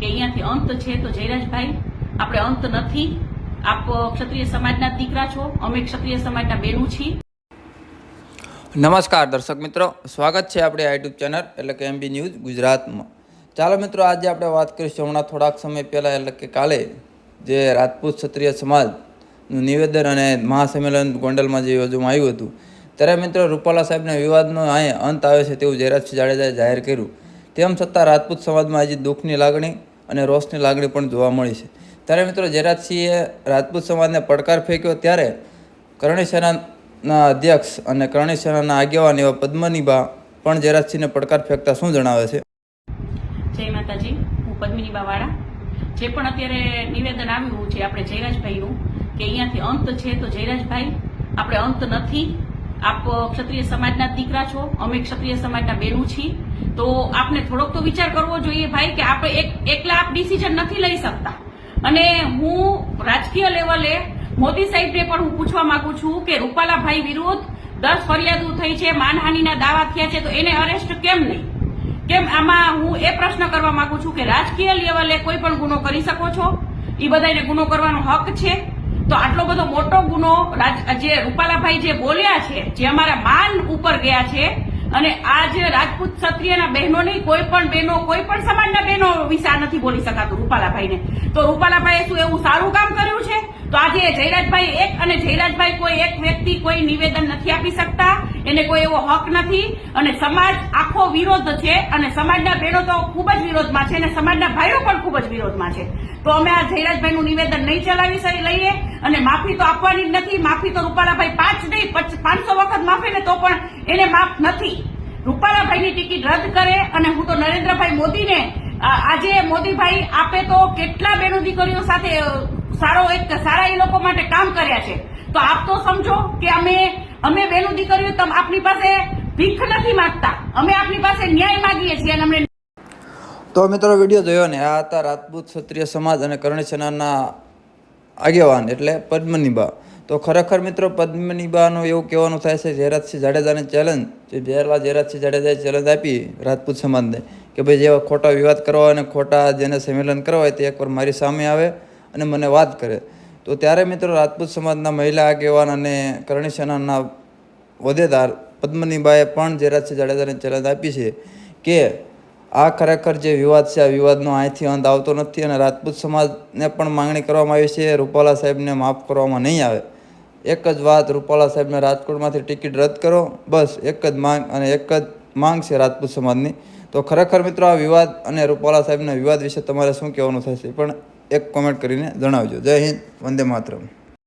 કે અહીંયાથી અંત છે તો જયરાજભાઈ, આપણે અંત નથી. આપ ક્ષત્રિય સમાજના દીકરા છો, અમે ક્ષત્રિય સમાજના બેનું છીએ. નમસ્કાર દર્શક મિત્રો, સ્વાગત છે આપણે યુટ્યુબ ચેનલ એટલે કે એમબી ન્યૂઝ ગુજરાતમાં. ચાલો મિત્રો, આજે આપણે વાત કરીશું હમણાં થોડાક સમય પહેલાં એટલે કે કાલે જે રાજપૂત ક્ષત્રિય સમાજનું નિવેદન અને મહાસંમેલન ગોંડલમાં જે યોજવામાં આવ્યું હતું. ત્યારે મિત્રો, રૂપાલા સાહેબના વિવાદનો અહીં અંત આવે છે તેવું જયરાજ જાડેજાએ જાહેર કર્યું. તેમ છતાં રાજપૂત સમાજમાં હજી દુઃખની લાગણી અને રોષની લાગણી પણ જોવા મળી છે. ત્યારે મિત્રો જયરાજસિંહે રાજપૂત સમાજને પડકાર ફેંક્યો ત્યારે કરણી સેનાના અધ્યક્ષ અને કરણી સેનાના આગેવાન એવા પદ્મનીબા પણ જયરાજસિંહને પડકાર ફેંકતા શું જણાવે છે? જય માતાજી, હું પદ્મિનીબા વાળા જે પણ અત્યારે નિવેદન આવ્યું છે આપણે જયરાજભાઈનું, કે અહીંયાથી અંત છે તો જયરાજભાઈ, આપણે અંત નથી. આપ ક્ષત્રિય સમાજના દીકરા છો, અમે ક્ષત્રિય સમાજના બેનું છીએ. તો આપણે થોડોક તો વિચાર કરવો જોઈએ ભાઈ કે આપણે એક એકલા આપ ડિસિઝન નથી લઈ શકતા. અને હું રાજકીય લેવલે મોદી સાહેબને પણ હું પૂછવા માંગુ છું કે રૂપાલાભાઈ વિરુદ્ધ દસ ફરિયાદો થઈ છે, માનહાનિના દાવા થયા છે, તો એને અરેસ્ટ કેમ નહીં? કેમ આમાં હું એ પ્રશ્ન કરવા માંગુ છું કે રાજકીય લેવલે કોઈ પણ ગુનો કરી શકો છો? એ બધાને ગુનો કરવાનો હક છે? તો આટલો બધો મોટો ગુનો જે રૂપાલાભાઈ જે બોલ્યા છે, જે અમારા માન ઉપર ગયા છે અને આ જે રાજપૂત ક્ષત્રિયના બહેનો નહીં, કોઈ પણ બહેનો, કોઈ પણ સમાજના બહેનો વિશે નથી બોલી શકાતું રૂપાલાભાઈને. તો રૂપાલાભાઈએ શું એવું સારું કામ કર્યું છે? તો આજે જયરાજભાઈ એક અને જયરાજભાઈ કોઈ એક વ્યક્તિ કોઈ નિવેદન નથી આપી શકતા. એને કોઈ એવો હક નથી અને સમાજ આખો વિરોધ છે અને સમાજના બહેનો તો ખૂબ જ વિરોધમાં છે અને સમાજના ભાઈઓ પણ ખૂબ જ વિરોધમાં છે. તો અમે આ જયરાજભાઈનું નિવેદન નહીં ચલાવી લઈએ અને માફી તો આપવાની જ નથી. માફી તો રૂપાલાભાઈ પાંચ નહીં, પચ- પાંચસો વખત માફી ને તો પણ એને માફ નથી. રૂપાલાભાઈની ટિકિટ રદ કરે અને હું તો નરેન્દ્રભાઈ મોદીને આજે મોદીભાઈ આપે તો કેટલા બેનો દીકરીઓ સાથે સારો એક, સારા એ લોકો માટે કામ કર્યા છે. તો આપ તો સમજો કે અમે અમે બેનું દીકરીઓ આપની પાસે ભીખ નથી માંગતા. અમે આપની પાસે ન્યાય માંગીએ છીએ અને અમને તો મિત્રો વીડિયો જોયો ને, આ હતા રાજપૂત ક્ષત્રિય સમાજ અને કરણી સેનાના આગેવાન એટલે પદ્મનીબા તો ખરેખર મિત્રો પદ્મનિભાનું એવું કહેવાનું થાય છે, જયરાજસિંહ જાડેજાને ચેલેન્જ જે પહેલાં જયરાજસિંહ જાડેજાએ ચેલેન્જ આપી રાજપૂત સમાજને, કે ભાઈ જેવા ખોટા વિવાદ કરવા હોય અને ખોટા જેને સંમેલન કરવા હોય તે એકવાર મારી સામે આવે અને મને વાત કરે. તો ત્યારે મિત્રો રાજપૂત સમાજના મહિલા આગેવાન અને કરણી સેનાના વધેદાર પદ્મનીબાએ પણ જયરાજસિંહ જાડેજાને ચેલેન્જ આપી છે કે આ ખરેખર જે વિવાદ છે, આ વિવાદનો અહીંથી અંત આવતો નથી અને રાજપૂત સમાજને પણ માંગણી કરવામાં આવી છે. રૂપાલા સાહેબને માફ કરવામાં નહીં આવે. એક જ વાત, રૂપાલા સાહેબને રાજકોટમાંથી ટિકિટ રદ કરો. બસ, એક જ માંગ અને એક જ માંગ છે રાજપૂત સમાજની. તો ખરેખર મિત્રો આ વિવાદ અને રૂપાલા સાહેબના વિવાદ વિશે તમારે શું કહેવાનું થશે? પણ એક કોમેન્ટ કરીને જણાવજો. જય હિન્દ વંદે માતરમ.